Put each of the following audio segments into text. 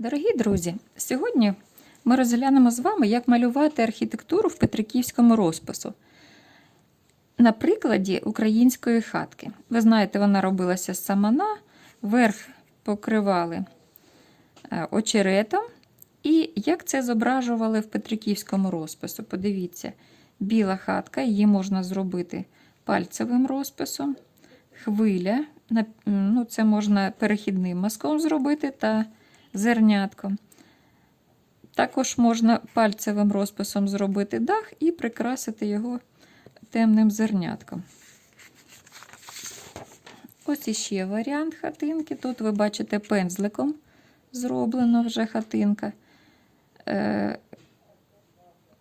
Дорогі друзі, сьогодні ми розглянемо з вами, як малювати архітектуру в Петриківському розпису на прикладі української хатки. Ви знаєте, вона робилася з самана, верх покривали е, очеретом. І як це зображували в Петриківському розпису? Подивіться, біла хатка, її можна зробити пальцевим розписом, хвиля, ну, це можна перехідним мазком зробити та зернятком. Також можна пальцевим розписом зробити дах і прикрасити його темним зернятком. Ось іще варіант хатинки. Тут ви бачите пензликом зроблено вже хатинка. Е,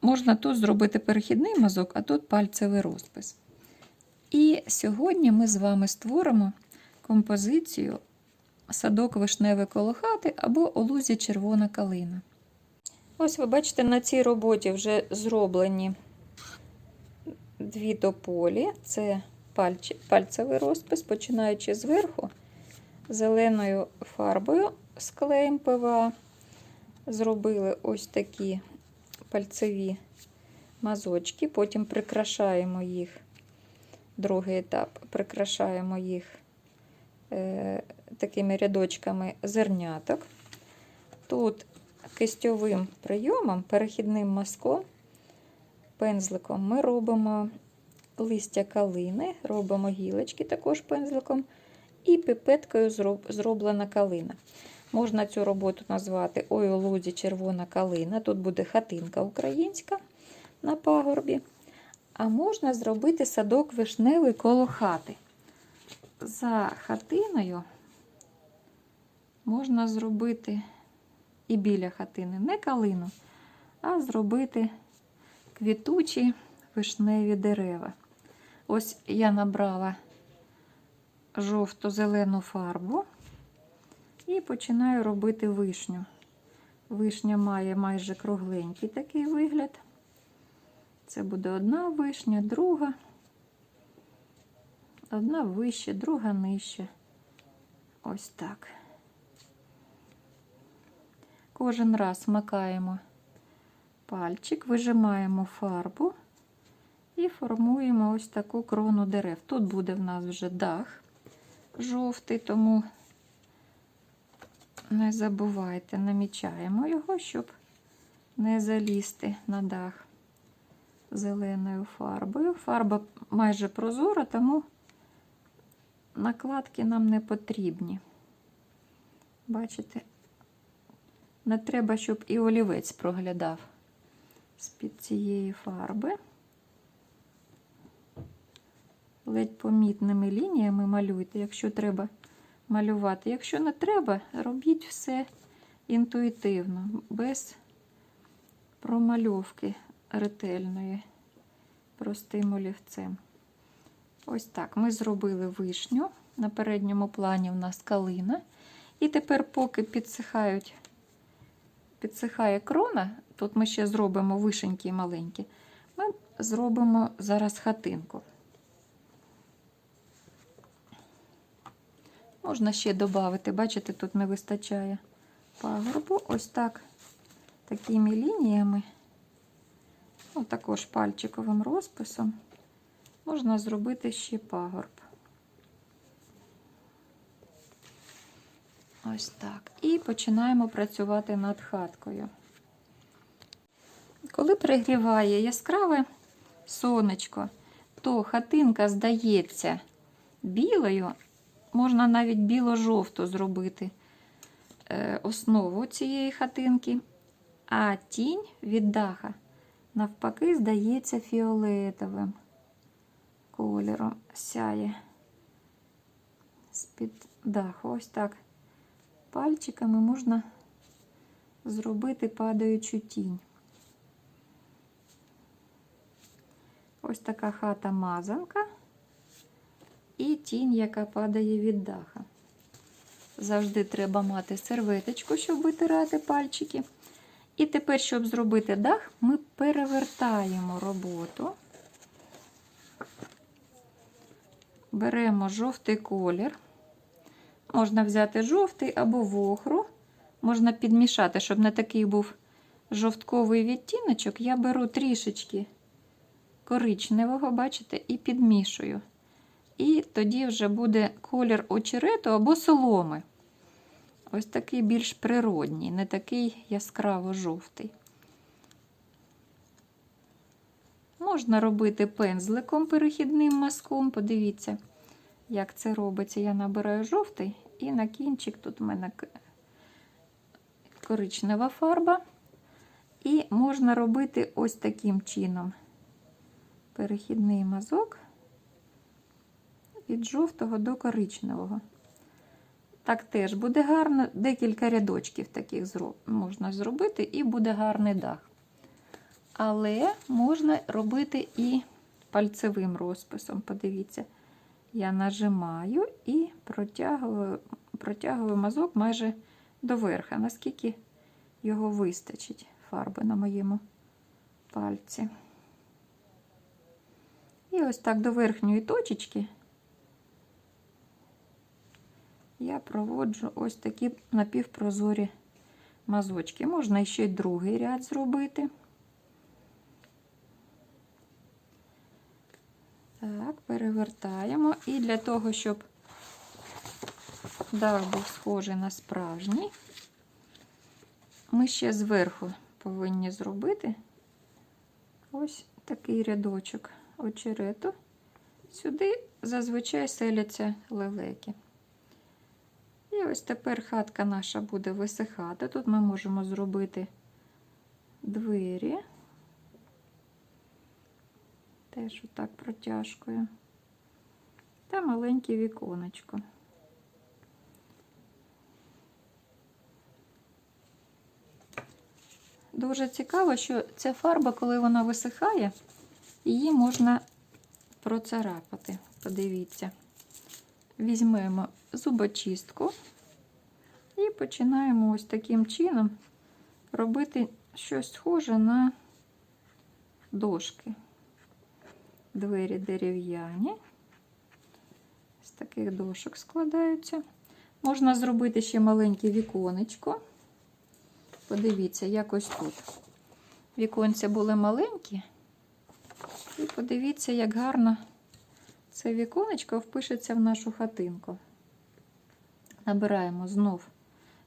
можна тут зробити перехідний мазок, а тут пальцевий розпис. І сьогодні ми з вами створимо композицію садок вишневий коло хати або у лузі червона калина. Ось ви бачите, на цій роботі вже зроблені дві тополі. Це пальцевий розпис, починаючи зверху, зеленою фарбою з клеєм ПВА. Зробили ось такі пальцеві мазочки, потім прикрашаємо їх. Другий етап прикрашаємо їх такими рядочками зерняток. Тут кистьовим прийомом, перехідним мазком, пензликом ми робимо листя калини, робимо гілочки також пензликом, і пипеткою зроблена калина. Можна цю роботу назвати Ой у лузі червона калина. Тут буде хатинка українська на пагорбі. А можна зробити садок вишневий коло хати. За хатиною можна зробити і біля хатини не калину, а зробити квітучі вишневі дерева. Ось я набрала жовто-зелену фарбу і починаю робити вишню. Вишня має майже кругленький такий вигляд. Це буде одна вишня, друга. Одна вище, друга нижче. Ось так. Кожен раз макаємо пальчик, вижимаємо фарбу і формуємо ось таку крону дерев. Тут буде в нас вже дах жовтий, тому не забувайте, намічаємо його, щоб не залізти на дах зеленою фарбою. Фарба майже прозора, тому накладки нам не потрібні. Бачите, не треба, щоб і олівець проглядав з-під цієї фарби. Ледь помітними лініями малюйте, якщо треба малювати. Якщо не треба, робіть все інтуїтивно, без промальовки ретельної, простим олівцем. Ось так. Ми зробили вишню. На передньому плані в нас калина. І тепер, поки підсихає крона, тут ми ще зробимо вишенькі маленькі, ми зробимо зараз хатинку. Можна ще додати, бачите, тут не вистачає пагорбу. Ось так, такими лініями, ну, також пальчиковим розписом, можна зробити ще пагорб. Ось так. І починаємо працювати над хаткою. Коли пригріває яскраве сонечко, то хатинка здається білою, можна навіть біло-жовту зробити е, основу цієї хатинки, а тінь від даха навпаки здається фіолетовим кольором сяє з-під даху. Ось так пальчиками можна зробити падаючу тінь. Ось така хата мазанка і тінь, яка падає від даха. Завжди треба мати серветочку, щоб витирати пальчики. І тепер, щоб зробити дах, ми перевертаємо роботу. Беремо жовтий колір. Можна взяти жовтий або вохру, можна підмішати, щоб не такий був жовтковий відтіночок, я беру трішечки коричневого, бачите, і підмішую. І тоді вже буде колір очерету або соломи. Ось такий більш природній, не такий яскраво жовтий. Можна робити пензликом перехідним мазком. Подивіться, як це робиться. Я набираю жовтий і на кінчик тут у мене коричнева фарба. І можна робити ось таким чином. Перехідний мазок від жовтого до коричневого. Так теж буде гарно. Декілька рядочків таких можна зробити, і буде гарний дах. Але можна робити і пальцевим розписом. Подивіться, я нажимаю і протягую, протягую мазок майже до верха, наскільки його вистачить фарби на моєму пальці. І ось так до верхньої точечки я проводжу ось такі напівпрозорі мазочки. Можна ще й другий ряд зробити. Так, перевертаємо. І для того, щоб дах був схожий на справжній, ми ще зверху повинні зробити ось такий рядочок очерету. Сюди зазвичай селяться лелеки. І ось тепер хатка наша буде висихати. Тут ми можемо зробити двері. Теж отак протяжкою. Та маленьке віконечко. Дуже цікаво, що ця фарба, коли вона висихає, її можна процарапати. Подивіться. Візьмемо зубочистку і починаємо ось таким чином робити щось схоже на дошки. Двері дерев'яні. З таких дошок складаються. Можна зробити ще маленьке віконечко. Подивіться, як ось тут. Віконця були маленькі. І подивіться, як гарно це віконечко впишеться в нашу хатинку. Набираємо знов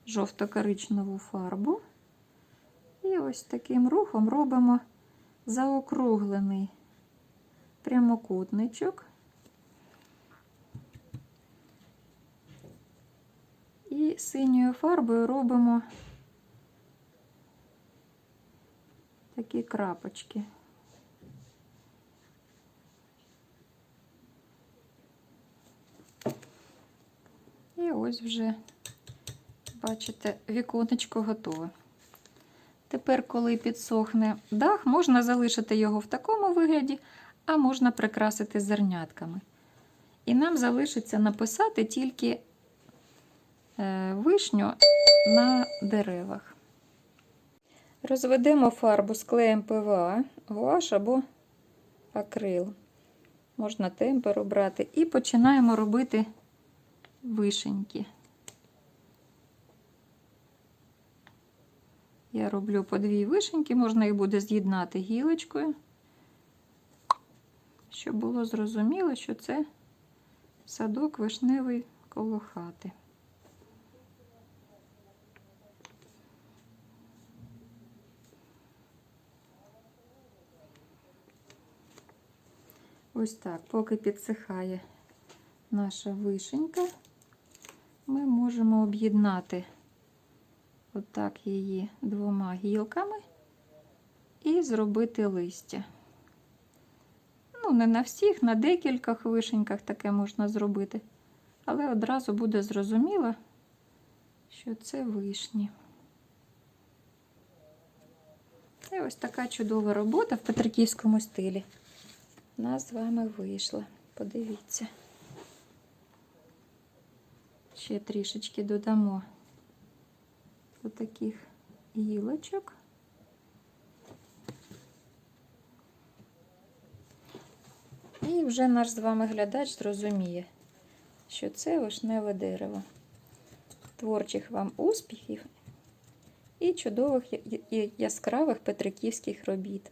жовто-коричневу фарбу. І ось таким рухом робимо заокруглений прямокутничок. І синьою фарбою робимо такі крапочки. І ось вже, бачите, віконечко готове. Тепер, коли підсохне дах, можна залишити його в такому вигляді, а можна прикрасити зернятками. І нам залишиться написати тільки е, вишню на деревах. Розведемо фарбу з клеєм ПВА, гуаш або акрил. Можна темпер обрати. І починаємо робити вишеньки. Я роблю по дві вишеньки, можна їх буде з'єднати гілочкою, щоб було зрозуміло, що це садок вишневий коло хати. Ось так, поки підсихає наша вишенька, ми можемо об'єднати отак її двома гілками і зробити листя. Ну, не на всіх, на декількох вишеньках таке можна зробити, але одразу буде зрозуміло, що це вишні. І ось така чудова робота в петриківському стилі. У нас з вами вийшла. Подивіться. Ще трішечки додамо отаких гілочок. І вже наш з вами глядач зрозуміє, що це вишневе дерево. Творчих вам успіхів і чудових яскравих петриківських робіт.